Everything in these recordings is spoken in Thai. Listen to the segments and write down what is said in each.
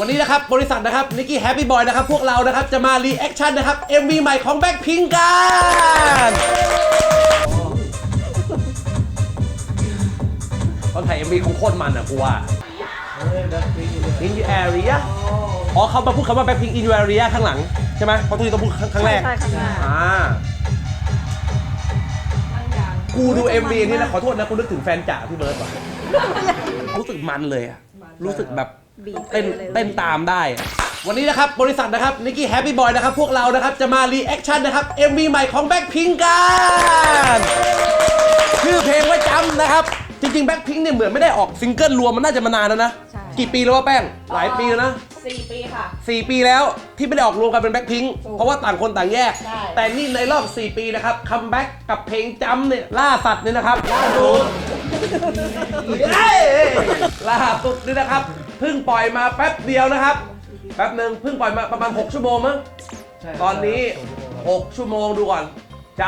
วันนี้นะครับ บริษัทนะครับนิกกี้แฮปปี้บอยนะครับ พวกเรานะครับ จะมารีแอคชั่นนะครับ MV ใหม่ของแบ็คพิงกันตอนถ่าย MV คงโคตรมันอะกูว่า In your area อ๋อเขามาพูดคำว่า Blackpink in your area ข้างหลัง ใช่ไหมเพราะทุกทีต้องพูดครั้งแรกใช่ข้างหน้าอ่า กูดู MV นี่นะขอโทษนะกูนึกถึงแฟนจ๋าพี่เบิร์ดว่ะรู้สึกมันเลยอะรู้สึกแบบ บีบเต้นเลย เต้นตามได้อะวันนี้นะครับบริษัทนะครับนิกกี้แฮปปี้บอยนะครับพวกเรานะครับจะมารีแอคชั่นนะครับ MV ใหม่ของแบ็คพิงกันชื่อเพลงว่าจำนะครับ จริงๆแบ็คพิงเนี่ยเหมือนไม่ได้ออกซิงเกิลรวมมันน่าจะมานานแล้วนะ ใช่ กี่ปีแล้วว่าแป้งหลายปีแล้วนะ สี่ปีค่ะ4ปีแล้วที่ไม่ได้ออกรวมกันเป็นแบ็คพิงเพราะว่าต่างคนต่างแยก ใช่ แต่นี่ในรอบ 4 ปีนะครับคัมแบ็กกับเพลงจำเนี่ยล่าสัตว์เนี่ยนะครับล่าสุดเย้ล่าสุดนี่นะครับ เพิ่งปล่อยมาแป๊บเดียวนะครับ แป๊บหนึ่งเพิ่งปล่อยมาประมาณ 6 ชั่วโมงมั้งตอนนี้ 6 ชั่วโมงดูก่อนจ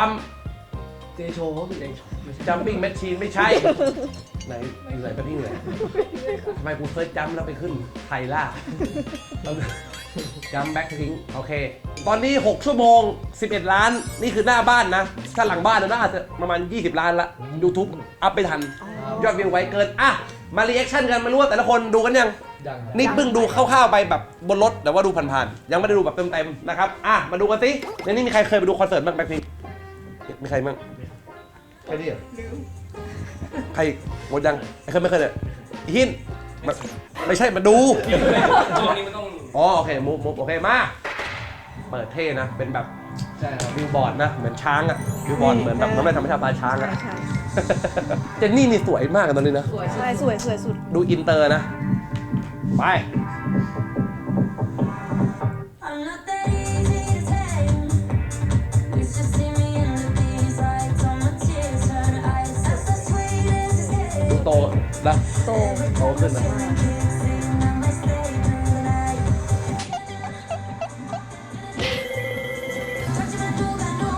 เจโชว์เขาสิเจโชว์ำจัมปิ้งแมชชีนไม่ใช่ ไหนอยู่ไหนแป๊บนึงเลยทำไมกูเซิร์ชจำแล้วไปขึ้นไทยล่าจำแบ็คพิงโอเค ตอนนี้ 6 ชั่วโมง 11 ล้าน นี่คือหน้าบ้านนะ ถ้าหลังบ้านนะน่าจะประมาณ 20 ล้านละ YouTube อัพไปทัน ยอดวิวไว้เกิน อะ มารีแอคชั่นกันไม่รู้ว่าแต่ละคนดูกันยัง ยังครับนี่เพิ่งดูคร่าวๆไปแบบบนรถแต่ว่าดูผ่านๆยังไม่ได้ดูแบบเต็มๆนะครับอะมาดูกันสิในนี้มีใครเคยไปดูคอนเสิร์ตบ้างแบ็คพิงมีใครบ้างแค่นี้เหรอใครอีกหมดยังไม่เคยไม่เคยเลยอีหินมาไม่ใช่มาดูอ๋อโอเคมุกมุกโอเคมาเปิดเท่นะเป็นแบบใช่ครับวิวบอร์ดนะเหมือนช้างอะวิวบอร์ดเหมือนแบบน้ำลายธรรมชาติปลาช้างใช่อะ ใช่ เจนนี่นี่สวยมากอะตอนนี้นะ สวยใช่สวยสวยสุด ดูอินเตอร์นะ ไป I'm not that easy to tame. Used to see me in the B-sides on my tears turn to ice. That's the sweetest ดู day. โตนะโตโตขึ้นนะ Kicks in and my stay through the night.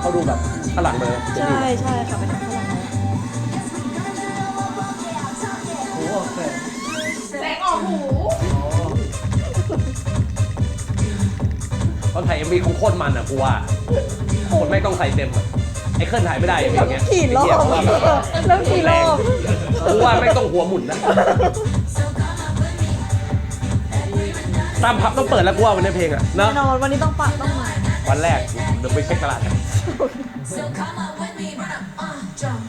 เขาดูแบบฝรั่งเลยเจนใช่นี่ใช่ค่ะเป็นฝรั่งเตอนถ่ายมีคงโคตรมันอะกูว่าคนไม่ต้องใส่เต็มอะไอ้เคลื่อนถ่ายไม่ได้อย่างเงี้ยขี่รอบไอ้เหี้ยเพราะว่าแบบแล้วขี่รอบกูว่าไม่ต้องหัวหมุนนะตามพับต้องเปิดแล้วกูว่าวันนี้เพลงอะเนแน่อะนอนวันนี้ต้องปัดต้องมาวันแรกเดี๋ยวไปเช็คตลาดกัน So come up with me, run up, uh, jump,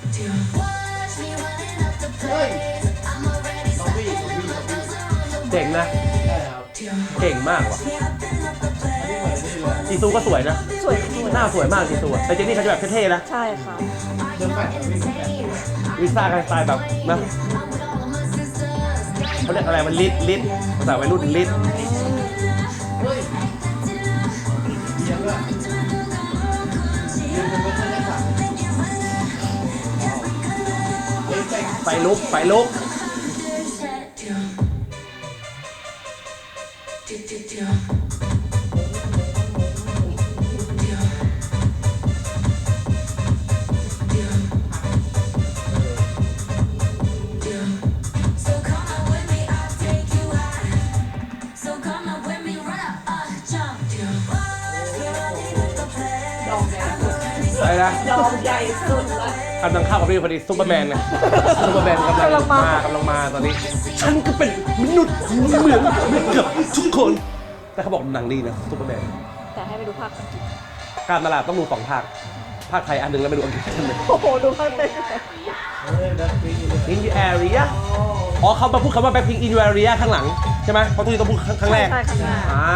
Watch me running up the place. I'm already ซอมบี้ซอมบี้ซอมบี้เจ๋งนะใช่ครับเก่งมากว่ะ stepping up the อัน จีซูก็สวยนะ สวยสวยหน้าสวยมากจีซูอะแต่เจนนี่เขาจะแบบเท่ๆนะ ใช่ค่ะเดินแปดวิ่งแปดลิซ่าก็สไตล์แบบนะ I'm with all of my sisters. เขาเรียกอะไรมันลิดลิดภาษาวัยรุ่นลิดเฮ้ยเยี่ยมด้วยเดินเป็นเพื่อนได้สั่งเฮ้ยแปลกไฟลุกไฟลุก ใหญ่สุดละกำลังเข้ากับพี่พอดีซูเปอร์แมนไงซูเปอร์แมนกำลังกำลังมามากำลังมาตอนนี้ ฉันก็เป็นมนุษย์เหมือนเหมือนกับทุกคน แต่เขาบอกหนังดีนะซูเปอร์แมนแต่ให้ไปดูภาคอังกฤษการตลาดต้องดูสองภาค ภาคไทยอันหนึ่งแล้วไปดูอังกฤษอันหนึ่งโอ้โห ดูภาคเต็มเฮ้ยแบ็คพิงค์เลย In your area อ๋อเขามาพูดคำว่า Blackpink in your area ข้างหลัง ใช่ไหมเพราะทุกทีต้องพูดครั้งแรก ใช่ข้างหน้าอ่า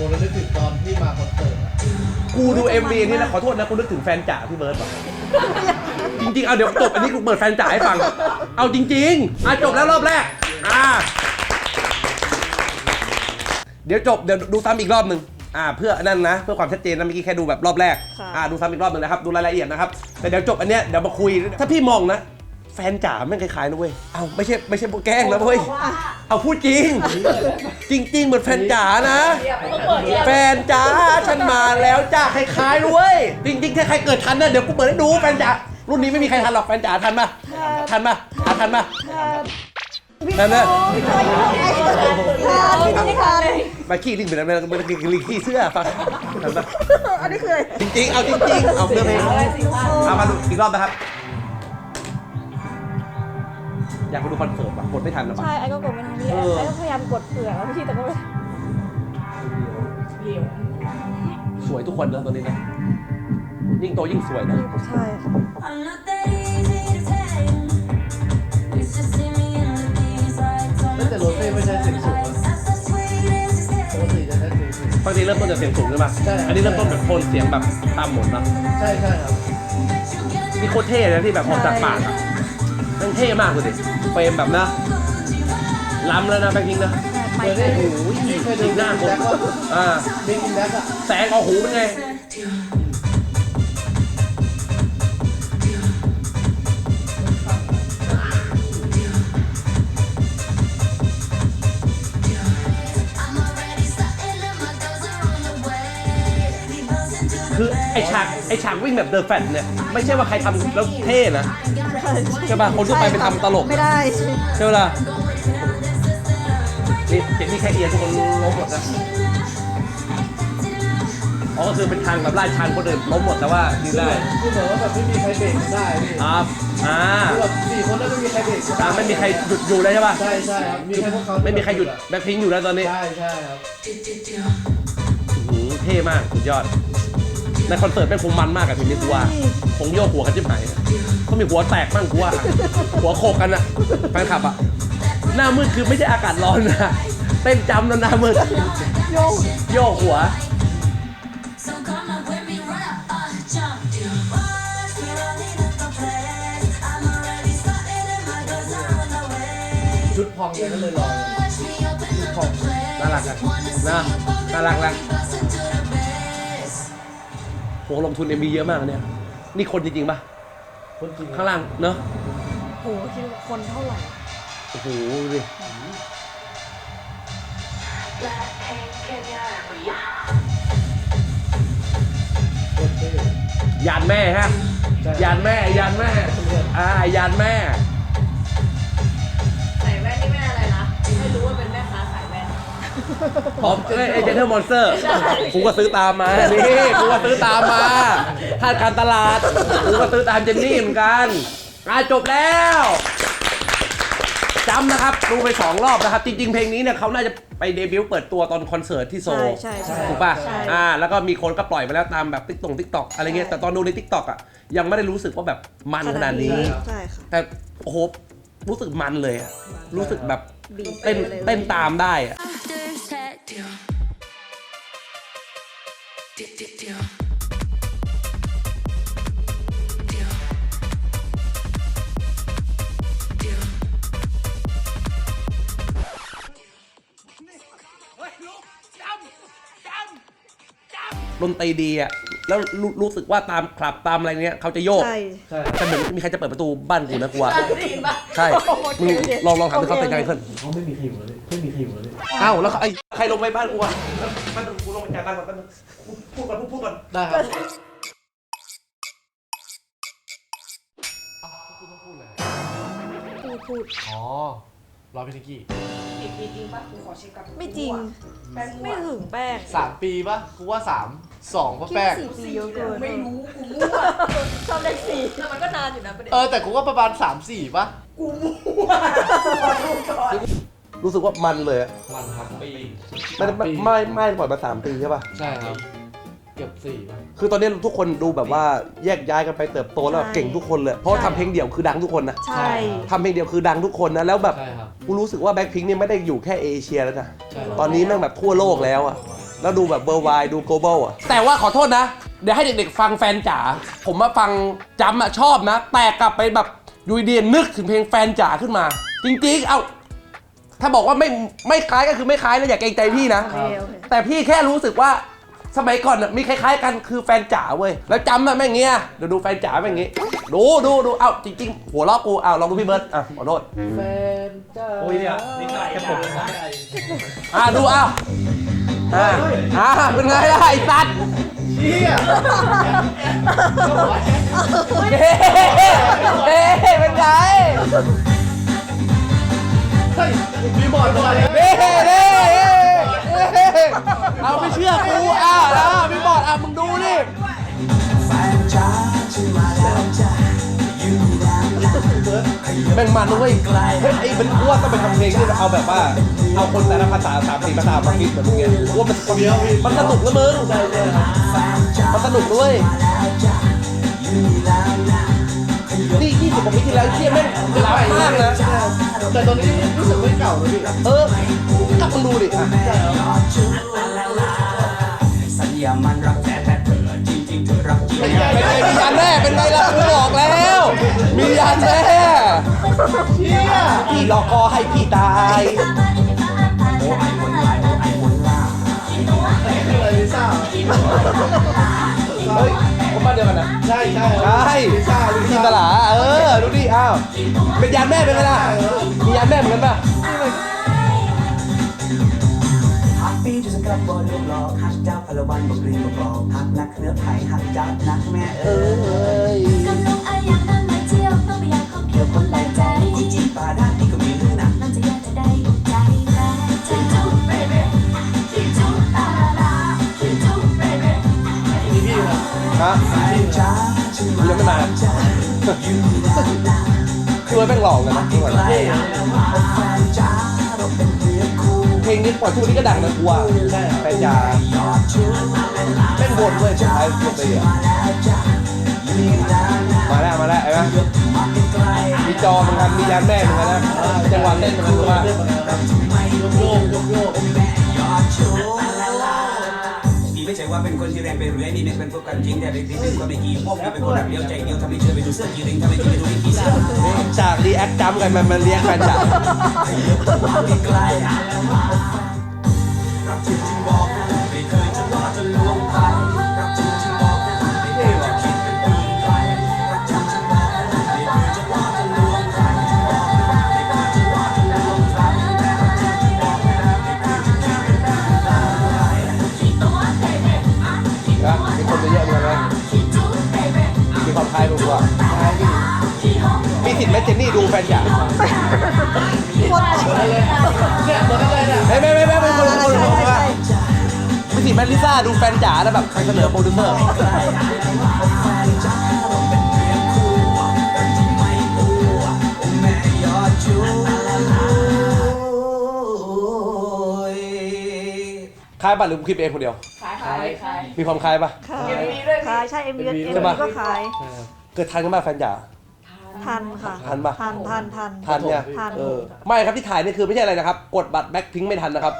โอ้แล้วนึกถึงตอนที่มาคอนเสิร์ตอะกูดู MV นี่นะขอโทษนะกูนึกถึงแฟนจ๋าพี่เบิร์ดว่ะจริงๆ เอาเดี๋ยวจบอันนี้กูเปิดแฟนจ๋าให้ฟัง เอาจริงๆอะจบแล้วรอบแรกอ่าเดี๋ยวจบเดี๋ยวดูซ้ำอีกรอบหนึ่งอ่าเพื่อนั่นนะ เพื่อความชัดเจนนะเมื่อกี้แค่ดูแบบรอบแรกค่ะ อ่าดูซ้ำอีกรอบหนึ่งนะครับดูรายละเอียดนะครับแต่เดี๋ยวจบอันเนี้ยเดี๋ยวมาคุยถ้าพี่มองนะ แฟนจ๋าแม่งคล้ายๆนะเว้ย เอาไม่ใช่ไม่ใช่พวกแกล้งนะเว้ย เอาพูดจริง จริง ๆ เหมือนแฟนจ๋านะเทียบต้องเปิดเทียบแฟนจ๋าฉันมาแล้วจ้าคล้ายๆด้วย จริงๆถ้าใครเกิดทันนะเดี๋ยวกูเปิดให้ดูแฟนจ๋ารุ่นนี้ไม่มีใครทันหรอกแฟนจ๋าทันปะทันปะอะทันปะนั่นนะทานที่นี่ทานเลยมาขี้ลิงเป็นอะไรมันลิงขี้เสื้อฟังเห็นปะอันนี้คืออะไรจริงๆเอาจริงๆเอาเนื้อเพลงเอามาดูอีกรอบนะครับ อยากไปดูคอนเสิร์ตป่ะกดไม่ทันหรอปะ ใช่ไอ้ก็กดไม่ทันพี่เออ ไอ้ก็พยายามกดเผื่อแล้วพี่แต่ก็ไม่เรียวสวยทุกคนนะตอนนี้นะยิ่งโตยิ่งสวยนะใช่ค่ะ I'm not that easy to tame. You should see me in the bees like แล้วแต่โรเซ่ไม่ใช่เสียงสูงนะ That's so sweet as you ปก say. ติจะใช้เสียงสูงบางทีเริ่มต้นจากเสียงสูงใช่ปะใช่ อันนี้เริ่มต้นแบบโทนเสียงแบบต่ำหมดนะ ใช่ใช่ครับนี่โคตรเท่นะที่แบบออกจากปากอะ มันเท่มากเลยดิเฟรมแบบนะล้ำแล้วนะแบงค์พิงค์นะไปเคยได้โอ้โหเคยดูหน้าคนแจ็คว่าอ่าบิ๊กอินแบ็กอะแสงออกหูเป็นไงคือไอฉากไอฉากวิ่งแบบเดอะแฟตเนี่ย ไม่ใช่ว่าใครทำแล้วเท่นะ ใช่ป่ะคนทั่วไปไปทำตลก ไม่ได้ใช่ไหมล่ะนี่เห็นมีแค่เอียร์ทุกคนล้มหมดนะอ๋อก็คือเป็นทางแบบลาดชันคนอื่นล้มหมดแต่ว่ายืนได้คือเหมือนว่าแบบไม่มีใครเบรกได้พี่ครับอ่าคือแบบสี่คนแล้วไม่มีใครเบรกอ่าไม่มีใครหยุดอยู่เลยใช่ป่ะใช่ใช่ครับมีแค่พวกเขาไม่มีใครหยุดแบ็คพิงค์อยู่แล้วตอนนี้ใช่ใช่ครับอื้อหือเท่มากสุดยอด ในคอนเสิร์ตเป็นคงมันมากอะทีนี้กูว่าคงโยกหัวกันจิ้มหายเขามีหัวแตกบ้างกูว่า หัวโขกกันอะแฟนคลับอะหน้ามืดคือไม่ใช่อากาศร้อนนะเต้นจำแล้วหน้ามืดโยกโยกหัว So come on with me, run up, uh, jump. Watch me running up the place. I'm already starting and my girls are on the way. ชุดพองเลยก็เลยลอย Watch me open up the place. น่ารักอะนะน่ารักนะ หลงทุนเอ็มบีเยอะมากนะเนี่ย นี่คนจริงๆปะคนจริงข้างล่างเนอะโหคิดว่าคนเท่าไหร่ โอ้โหดูดิยานแม่ฮะยานแม่ยานแม่ อ่ายานแม่ พร้อมเอ้ยเอเจนเทอร์มอนสเตอร์กูก็ซื้อตามมา นี่กูก็ซื้อตามมาคาดการตลาดกูก็ซื้อตามเจนนี่เหมือนกันอะจบแล้วจำนะครับ ดูไปสองรอบนะครับ จริง ๆ เพลงนี้เนี่ยเขาน่าจะไปเดบิวต์เปิดตัวตอนคอนเสิร์ตที่โซลใช่ใช่ใช่ถูกป่ะใช่ อ่า แล้วก็มีคนก็ปล่อยไปแล้วตามแบบติ๊กตงติ๊กตอกอะไรเงี้ยแต่ตอนดูในติ๊กตอกอะยังไม่ได้รู้สึกว่าแบบมันขนาดนี้ ใช่ค่ะ แต่โอ้โหรู้สึกมันเลยอะรู้สึกแบบ บีบเต้นไปเลยเต้นตามได้อะ After sex. Dip, dip, dip. Dip. Dip. ดนตรีดีอะ แล้วรู้รู้สึกว่าตามคลับตามอะไรเนี้ยเขาจะโยก ใช่ ใช่ แต่เหมือนมีใครจะเปิดประตูบ้านกูนะกูว่าได้ยินปะใช่มึงลองลองถามดูเขาเป็นไงขึ้นเขาไม่มีทีมเลยไม่มีทีมเลยอ้าวแล้วไอ้ใครลงไปบ้านกูอะบ้านกูลงไปจ่ายตังค์ก่อนแป๊บนึงพูดก่อนพูดพูดก่อนได้ครับพูดพูดอ๋อรอพี่นิกกี้ อีกปีจริงปะกูขอเช็คกับไม่จริง แป้งไม่ถึงแป้ง สามปีปะกูว่าสามสองเพราะแป้ว่างสี่ปีเยอะเกิน ไม่รู้กูมั่วชอบเลขสี่แต่มันก็นานอยู่นะประเด็นเออแต่กูว่าประมาณสามสี่ปะกูมั่วขอดูก่อนรู้สึกว่ามันเลยอะมันครับปีไม่ไม่ไม่ไม่ปล่อยมาสามปีใช่ป่ะ ใช่ครับ เกือบสี่ปะคือตอนนี้ทุกคนดูแบบว่าแยกย้ายกันไปเติบโตแล้วแบบเก่งทุกคนเลย เพราะว่าทำเพลงเดี่ยวคือดังทุกคนนะใช่ ทำเพลงเดี่ยวคือดังทุกคนนะแล้วแบบใช่ครับ กูรู้สึกว่าแบ็คพิงค์เนี่ยไม่ได้อยู่แค่เอเชียแล้วนะใช่ครับตอนนี้แม่งแบบทั่วโลกแล้วอะแล้วดูแบบเบอร์ไวดู global อะแต่ว่าขอโทษนะ เดี๋ยวให้เด็กๆฟังแฟนจ๋าผมมาฟังจำอะชอบนะ แต่กลับไปแบบอยูดีๆนึกถึงเพลงแฟนจ๋าขึ้นมา จริงๆ เอาถ้าบอกว่าไม่ไม่คล้ายก็คือไม่คล้ายนะอย่าเกรงใจพี่นะ โอเคโอเค แต่พี่แค่รู้สึกว่า สมัยก่อนน่ะมีคล้ายๆกันคือแฟนจ๋าเว้ยแล้วจำอะแม่งเงี้ยเดี๋ยวดูแฟนจ๋าแม่งงี้ ดูดูดูเอ้าจริงๆ หัวเราะกูเอ้าลองดูพี่เบิร์ดอะขอโทษแฟนจ้าโอ้ยเนี่ยนี่ใส่แค่ผมอะดูเอ้าอ่าอ่าเป็นไงล่ะไอ้สัตว์เฮียเฮ้เฮ้เป็นไงฮ้ยมีบอร์ดมาเลยเด้เด้ เอาไม่เชื่อกูอะนะพี่บอดอะมึงดูนี่แม่งมันเว้ยเฮ้ยไอ้มันอ้วนต้องไปทำเพลงที่เอาแบบว่า เอาคนแต่ละภาษาสามสี่ภาษามาคิดแบบมึงไงว่ามันมันสนุกนะมึงมันสนุกด้วย สิบกว่าปีที่แล้วเชี่ยแม่งล้ำมากนะ แต่ตอนนี้รู้สึกไม่เก่าเลยพี่เออถ้ามึงดูดิอะสัญญามันรักแท้แต่เธอจริงๆเธอรักจริงเป็นไงมียานแม่เป็นไงล่ะกูบอกแล้ว มียานแม่เชี่ยพี่หลอกคอให้พี่ตายโอ้ไอ้คนลายโอ้ไอ้คนล่าคืออะไรลิซ่าเฮ้ยคนบ้านเดียวกันนะใช่ใช่ใช่ลิซ่าลิจินซ่าตลาเออ ดูดิ อ้าว เป็นยานแม่เป็นไงล่ะ มียานแม่เหมือนกันป่ะ ฮักปี้จะสกัดบอลลูกหลอกฮักเจ้าพลวันบอกกรีบอกบอกฮักนักเนื้อไผ่ฮักเจ้านักแม่เออกำลังอาอยากนั่งมาเที่ยวต้อง คือแม่งหลอกันนะทุกคนเท่แฟนจ้าเพลงนี้ปล่อยทุกนี้ก็ดังนะกูอะแฟนจ๋าแม่งวนเว้ยสุดท้ายจบเลยอะมาแล้วมาแล้วเห็นไหมมีจอเหมือนกันมียานแม่เหมือนกันนะจังหวะเต้นเหมือนกันคืองมันนะโยกโยกโยก ใช่ว่าเป็นคนที่แรงไปเรื่อยนี่เป็นเป็นพวกกันจริงแต่เด็กที่เป็นคนไม่กี่พวกนะเป็นคนแบบเดียวใจเดียวทำให้เชื่อไปดูเสื้อกีริงทำให้เชื่อไปดูวิธีเสื้อจากรีแอคจัมกันมันมันเรียกแฟนจ๋าใกล้รัก คนเนี่ยเหมือนกันเลยเนี่ยไม่ไม่ไม่ไม่ไม่คนละคนละคนใช่ละวิธิ์ไหมลิซ่าดูแฟนจ๋าแล้วแบบใครเสนอโปรดิวเซอร์คล้ายป่ะหรือกูคิดเองคนเดียว ขายขายขายมีความคล้ายป่ะ ขายเอ็มวีด้วย ขาย ใช่เอ็มวีเอ็มใช่วีปะก็ขาย เกิดทันกันป่ะแฟนจ๋า ทันค่ะทันปะ ทันทันทัน ทันเนี่ยทัน เออไม่ครับที่ถ่ายนี่คือไม่ใช่อะไรนะครับ กดบัตรแบ็คพิงไม่ทันนะครับ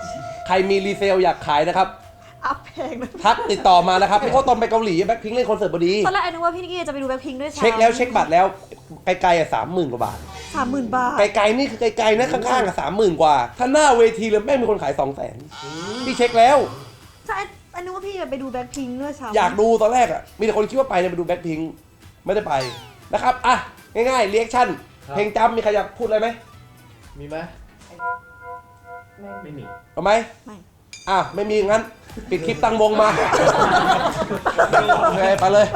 ใครมีรีเซลอยากขายนะครับ อัพเพลงเลยทักติดต่อมานะครับพี่เขาตอนไปเกาหลีแบ็คพิงเล่นคอนเสิร์ตพอดี ตอนแรกไอ้นึกว่าพี่นิกกี้จะไปดูแบ็คพิงค์ด้วยซ้ำเช็คแล้วเช็คบัตรแล้วไกลๆอะสามหมื่นกว่าบาท สามหมื่นบาท ไกลๆนี่คือไกลๆนะข้างๆอะสามหมื่นกว่า ถ้าหน้าเวทีเลยแม่งมีคนขายสองแสนพี่เช็คแล้ว ใช่ไอ้นึกว่าพี่จะไปดูแบ็คพิงค์ด้วยซ้ำอยากดูตอนแรกอะมีแต่คนคิดว่าไปเนี่ยไปดูแบ็คพิงไม่ได้ไปนะครับอะ ง่ายๆเรียกชั่นเพลงจำมีใครอยากพูดอะไรไหมมีไหมไม่มี เอาไหมไม่ อะไม่มีงั้น ปิดคลิปตั้งวงมา โอเคไปเลย